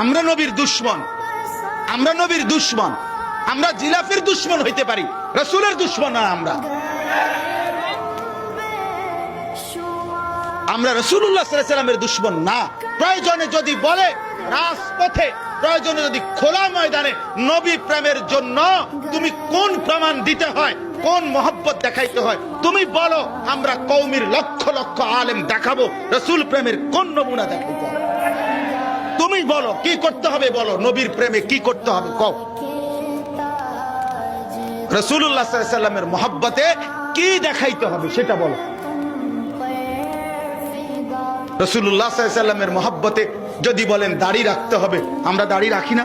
আমরা নবীর দুশ্মন। আমরা নবীর দুশ্মন। আমরা জিলাফের দুশ্মন হইতে পারি। রসুলের দুশ্মন না আমরা। আমরা রসুল্লাহ সাল্লামের দুশ্মন না। প্রয়োজনে যদি বলে রাজপথে, প্রয়োজনে যদি খোলা ময়দানে নবী প্রেমের জন্য তুমি কোন প্রমাণ দিতে হয়, কোন মহব্বত দেখাইতে হয়, তুমি বলো, আমরা কৌমির লক্ষ লক্ষ আলেম দেখাবো, রসুল প্রেমের কোন নমুনা দেখাইতে তুমি বলো, কি করতে হবে বলো? নবীর প্রেমে কি করতে হবে? কও। রসুল্লাহ সাল্লামের মহব্বতে কি দেখাইতে হবে সেটা বলো। রসুল্লাহ সাল্লামের মহব্বতে যদি বলেন দাড়ি রাখতে হবে, আমরা দাড়ি রাখি না।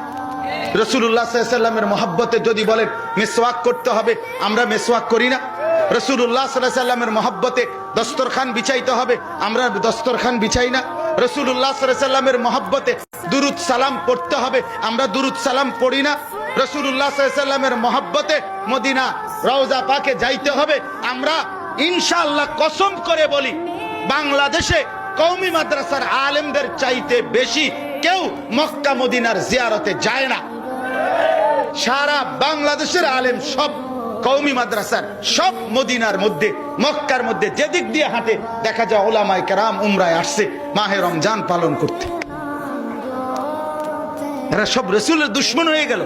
রসুল্লাহ সাল্লামের মহব্বতে যদি বলেন মেসওয়াক করতে হবে, আমরা মেসওয়াক করি না। রসুল্লাহ সাল্লামের মহব্বতে দস্তরখান বিছাইতে হবে, আমরা দস্তরখান বিছাই না। মহব্বতে দুরুদ সালাম পড়তে হবে। আমরা দুরুদ সালাম পড়ি না। মহব্বতে মদিনা রওজা পাকে যাইতে হবে। আমরা ইনশাআল্লাহ কসম করে বলি, বাংলাদেশে কৌমি মাদ্রাসার আলেমদের চাইতে বেশি কেউ মক্কা মদিনার জিয়ারতে যায় না। সারা বাংলাদেশের আলেম সব কৌমি মাদ্রাসার সব মদিনার মধ্যে, মক্কার মধ্যে যেদিক দিয়ে হাঁটে, দেখা যায় ওলামাই কেরাম উমরায় আসছে মাহে রমজান পালন করতে। এরা সব রসুলের দুশ্মন হয়ে গেল।